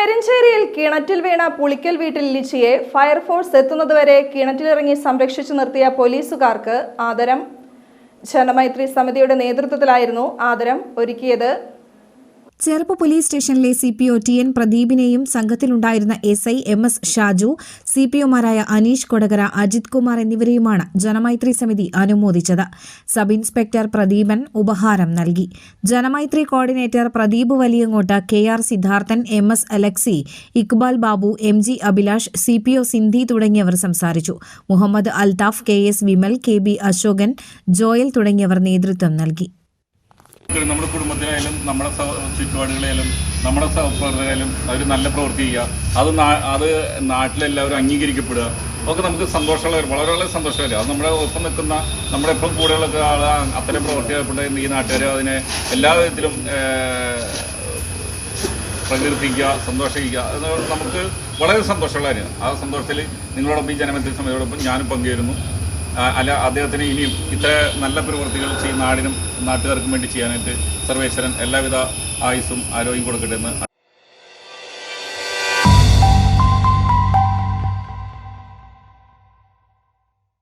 പെരിഞ്ചേരിയിൽ കിണറ്റിൽ വീണ പുളിക്കൽ വീട്ടിൽ ലിച്ചിയെ ഫയർഫോഴ്സ് എത്തുന്നതുവരെ കിണറ്റിലിറങ്ങി സംരക്ഷിച്ചു നിർത്തിയ പോലീസുകാർക്ക് ആദരം. ജനമൈത്രി സമിതിയുടെ നേതൃത്വത്തിലായിരുന്നു ആദരം ഒരുക്കിയത്. ചെറുപ്പ് പോലീസ് സ്റ്റേഷനിലെ C P O T N പ്രദീപിനെയും സംഘത്തിലുണ്ടായിരുന്ന S I M S Shaju C P ഒമാരായ Aneesh Kodakara Ajith Kumar എന്നിവരെയുമാണ് ജനമൈത്രി സമിതി അനുമോദിച്ചത്. സബ് ഇൻസ്പെക്ടർ പ്രദീപൻ ഉപഹാരം നൽകി. Janamaithri coordinator Pradeep Valiyangott K R Siddharthan M S Alexi Iqbal Babu M G Abhilash C P O Sindhi തുടങ്ങിയവർ സംസാരിച്ചു. Muhammad Althaf K S Vimal K B Ashokan Joel തുടങ്ങിയവർ നേതൃത്വം നൽകി. നമ്മുടെ കുടുംബത്തിലായാലും നമ്മുടെ ചുറ്റുപാടുകളായാലും നമ്മുടെ സഹപ്രവർത്തകരായാലും അവർ നല്ല പ്രവൃത്തി ചെയ്യുക. അത് അത് നാട്ടിലെല്ലാവരും അംഗീകരിക്കപ്പെടുക. ഒക്കെ നമുക്ക് സന്തോഷമുള്ള വളരെ വളരെ സന്തോഷമല്ലേ? അത് നമ്മുടെ ഒപ്പം നിൽക്കുന്ന നമ്മുടെ എപ്പോഴും കൂടെയുള്ള ആൾ അത്തരം പ്രവൃത്തി ഏർപ്പെട്ട ഈ നാട്ടുകാർ അതിനെ എല്ലാ വിധത്തിലും പ്രകീർത്തിക്കുക സന്തോഷിക്കുക. അത് നമുക്ക് വളരെ സന്തോഷമുള്ള കാര്യമാണ്. ആ സന്തോഷത്തിൽ നിങ്ങളോടൊപ്പം ഈ ജനമന്ത്രി സമിതിയോടൊപ്പം ഞാനും പങ്കുചേരുന്നു. അല്ല അദ്ദേഹത്തിന് ഇനിയും ഇത്ര നല്ല പ്രവൃത്തികൾ ചെയ്യുന്ന നാടിനും നാട്ടുകാർക്കും വേണ്ടി ചെയ്യാനായിട്ട് സർവേശ്വരൻ എല്ലാവിധ ആയുസ്സും ആരോഗ്യം കൊടുക്കട്ടെ എന്ന്